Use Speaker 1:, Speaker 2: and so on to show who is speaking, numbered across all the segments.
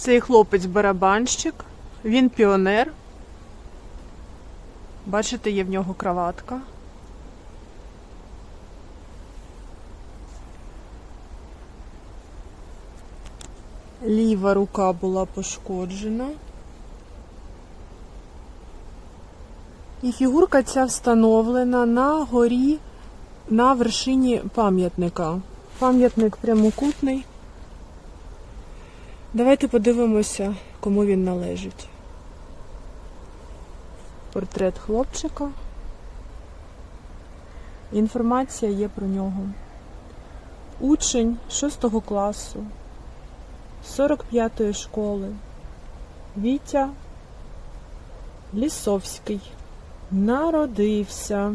Speaker 1: Цей хлопець барабанщик, він піонер. Бачите, є в нього краватка. Ліва рука була пошкоджена. І фігурка ця встановлена на горі на вершині пам'ятника. Пам'ятник прямокутний. Давайте подивимося, кому він належить. Портрет хлопчика. Інформація є про нього. Учень 6 класу 45-ї школи. Вітя Лісовський. Народився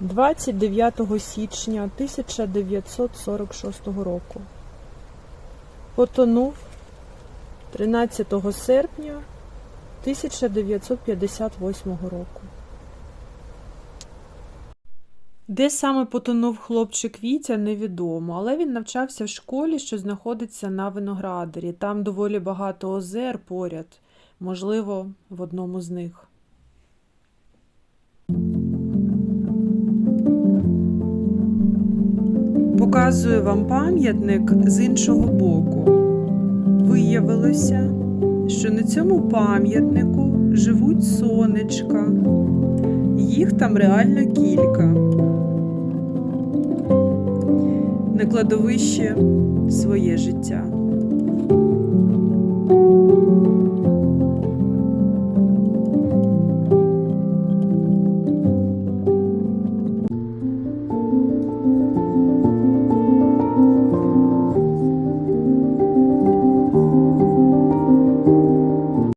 Speaker 1: 29 січня 1946 року. Потонув 13 серпня 1958 року. Де саме потонув хлопчик Вітя, невідомо, але він навчався в школі, що знаходиться на Виноградарі. Там доволі багато озер поряд, можливо, в одному з них. Показую вам пам'ятник з іншого боку. Виявилося, що на цьому пам'ятнику живуть сонечка. Їх там реально кілька. На кладовище своє життя.